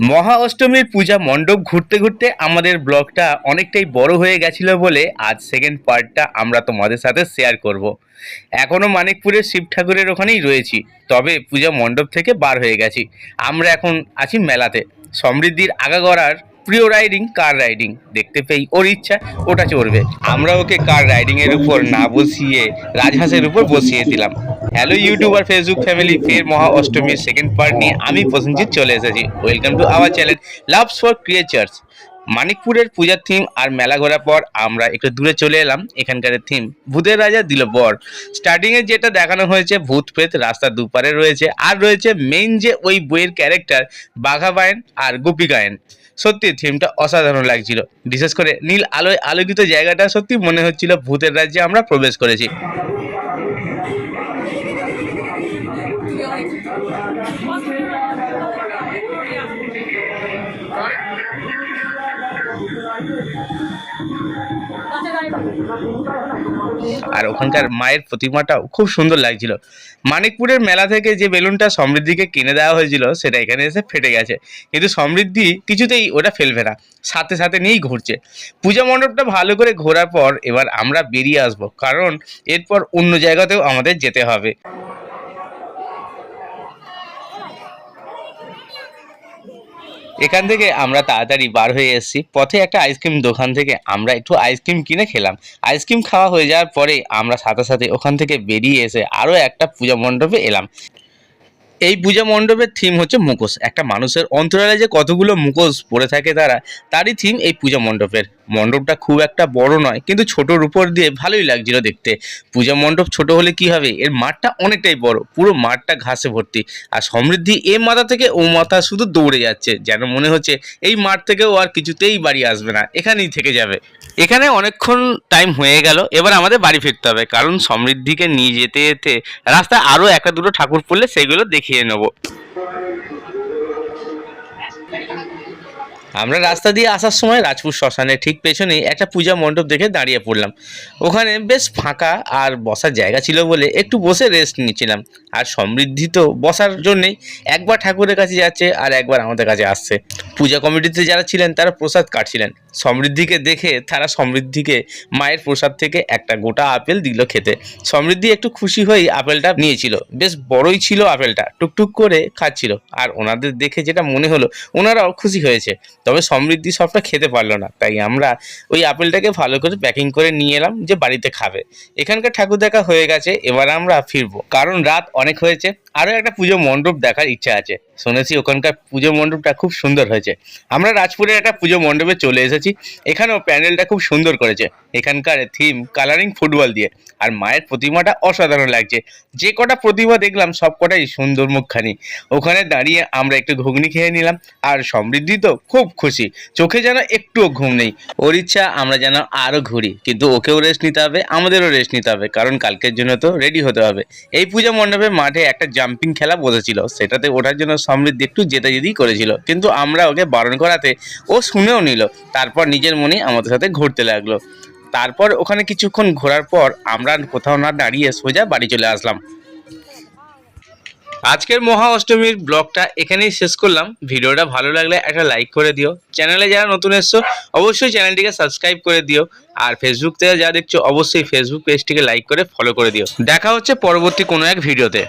মহা অষ্টমীর পূজা মণ্ডপ ঘুরতে ঘুরতে আমাদের ব্লগটা অনেকটাই বড় হয়ে গেছিল বলে আজ সেকেন্ড পার্টটা আমরা তোমাদের সাথে শেয়ার করব। এখনও মানিকপুরের শিব ঠাকুরের ওখানেই রয়েছি, তবে পূজা মণ্ডপ থেকে বার হয়ে গেছি আমরা এখন আছি মেলাতে সমৃদ্ধির আগাগড়ার প্রিয় রাইডিং কার রাইডিং দেখতে পেয়ে ওর ইচ্ছা, ওটা চড়বে। আমরা ওকে কার রাইডিং এর উপর না বসিয়ে, রাজহাঁসের উপর বসিয়ে দিলাম। হ্যালো ইউটিউবার ফেসবুক ফ্যামিলি ফের মহা অষ্টমীর সেকেন্ড পার্ট নিয়ে আমি প্রসেনজিৎ চলে এসেছি। Welcome to our channel loves for creatures মানিকপুরের পূজার থিম আর মেলা ঘোরার পর আমরা একটু দূরে চলে এলাম এখানকার থিম ভূতের রাজা দিল বর স্টার্টিংয়ে যেটা দেখানো হয়েছে, ভূত প্রেত রাস্তার দুপারে রয়েছে আর রয়েছে মেইন যে ওই বইয়ের ক্যারেক্টার বাঘা বায়ন আর গোপী গায়ন। সত্যি থিমটা অসাধারণ লাগছিল। বিশেষ করে নীল আলোয় আলোকিত জায়গাটা সত্যি মনে হচ্ছিল ভূতের রাজ্যে আমরা প্রবেশ করেছি। আর ওখানকার মায়ের প্রতিমাটাও খুব সুন্দর লাগছিল। মানিকপুরের মেলা থেকে যে বেলুনটা সমৃদ্ধিকে কিনে দেওয়া হয়েছিল, সেটা এখানে এসে ফেটে গেছে। কিন্তু সমৃদ্ধি কিছুতেই ওটা ফেলবে না। সাথে সাথে নিয়েই ঘুরছে। পূজা মণ্ডপটা ভালো করে ঘোরার পর এবার আমরা বেরিয়ে আসব। কারণ এরপর অন্য জায়গাতেও আমাদের যেতে হবে। এখান থেকে আমরা তাড়াতাড়ি বার হয়ে এসেছি। পথে একটা আইসক্রিম দোকান থেকে আমরা একটু আইসক্রিম কিনে খেলাম। আইসক্রিম খাওয়া হয়ে যাওয়ার পরে আমরা সাথে সাথে ওখান থেকে বেরিয়ে এসে আরও একটা পূজা মণ্ডপে এলাম। এই পূজা মণ্ডপের থিম হচ্ছে মুখোশ। একটা মানুষের অন্তরালে যে কতগুলো মুখোশ পড়ে থাকে তারা, তারই থিম এই পূজা মণ্ডপের। মণ্ডপটা খুব একটা বড় নয়, কিন্তু ছোটোর উপর দিয়ে ভালোই লাগছিল দেখতে। পূজা মণ্ডপ ছোট হলে কি হবে? এর মাঠটা অনেকটাই বড়, পুরো মাঠটা ঘাসে ভর্তি। আর সমৃদ্ধি এ মাথা থেকে ও মাথা শুধু দৌড়ে যাচ্ছে, যেন মনে হচ্ছে এই মাঠ থেকে ও আর কিছুতেই বাড়ি আসবে না, এখানেই থেকে যাবে। এখানে অনেকক্ষণ টাইম হয়ে গেল, এবার আমাদের বাড়ি ফিরতে হবে, কারণ সমৃদ্ধিকে নিয়ে যেতে যেতে রাস্তায় আরও একটা দুটো ঠাকুর পড়লে সেগুলো দেখিয়ে Génova. আমরা রাস্তা দিয়ে আসার সময় রাজপুর শ্মশানের ঠিক পেছনেই একটা পূজা মণ্ডপ দেখে দাঁড়িয়ে পড়লাম। ওখানে বেশ ফাঁকা আর বসার জায়গা ছিল বলে একটু বসে রেস্ট নিচ্ছিলাম। আর সমৃদ্ধি তো বসার জন্যেই একবার ঠাকুরের কাছে যাচ্ছে আর একবার আমাদের কাছে আসছে। পূজা কমিটিতে যারা ছিলেন তারা প্রসাদ কাটছিলেন। সমৃদ্ধিকে দেখে তারা সমৃদ্ধিকে মায়ের প্রসাদ থেকে একটা গোটা আপেল দিল খেতে। সমৃদ্ধি একটু খুশি হয়েই আপেলটা নিয়েছিল। বেশ বড়ই ছিল আপেলটা। টুকটুক করে খাচ্ছিল। আর ওনাদের দেখে যেটা মনে হলো ওনারাও খুশি হয়েছে। তবে সমৃদ্ধি সবটা খেতে পারল না। তাই আমরা ওই আপেলটাকে ভালো করে প্যাকিং করে নিয়ে এলাম যে বাড়িতে খাবে। এখানকার ঠাকুর দেখা হয়ে গেছে, এবার আমরা ফিরবো। কারণ রাত অনেক হয়েছে আরও একটা পুজো মণ্ডপ দেখার ইচ্ছা আছে। শুনেছি ওখানকার পুজো মণ্ডপটা খুব সুন্দর হয়েছে। আমরা রাজপুরের একটা পুজো মণ্ডপে চলে এসেছি। এখানেও প্যান্ডেলটা খুব সুন্দর করেছে। এখানকার থিম কালারিং ফুটবল দিয়ে। আর মায়ের প্রতিমাটা অসাধারণ লাগছে। যে কটা প্রতিমা দেখলাম, সব কটাই সুন্দর মুখখানি ওখানে দাঁড়িয়ে আমরা একটু ঘুগনি খেয়ে নিলাম। আর সমৃদ্ধি তো খুব খুশি। চোখে যেন একটুও ঘুম নেই। ওর ইচ্ছা, আমরা যেন আরও ঘুরি। কিন্তু ওকেও রেস্ট নিতে হবে, আমাদেরও রেস্ট নিতে হবে। কারণ কালকের জন্য তো রেডি হতে হবে। এই পূজা মণ্ডপে মাঠে একটা জাম্পিং খেলা বসেছিল, সেটাতে ওঠার জন্য সমৃদ্ধি একটু যেতে যেতেই করেছিল। কিন্তু আমরা ওকে বারণ করাতে ও শুনেও নিল, তারপর নিজের মনে আমাদের সাথে ঘুরতে লাগল। তারপর ওখানে কিছুক্ষণ ঘোরার পর আমরা কোথাও না দাঁড়িয়ে সোজা বাড়ি চলে আসলাম। আজকের মহা অষ্টমীর ব্লগটা এখানেই শেষ করলাম। ভিডিওটা ভালো লাগলে একটা লাইক করে দিও। চ্যানেলে যারা নতুন এসছো, অবশ্যই চ্যানেলটিকে সাবস্ক্রাইব করে দিও। আর ফেসবুক থেকে যা দেখছ, অবশ্যই ফেসবুক পেজটিকে লাইক করে ফলো করে দিও। দেখা হচ্ছে পরবর্তী কোনো এক ভিডিওতে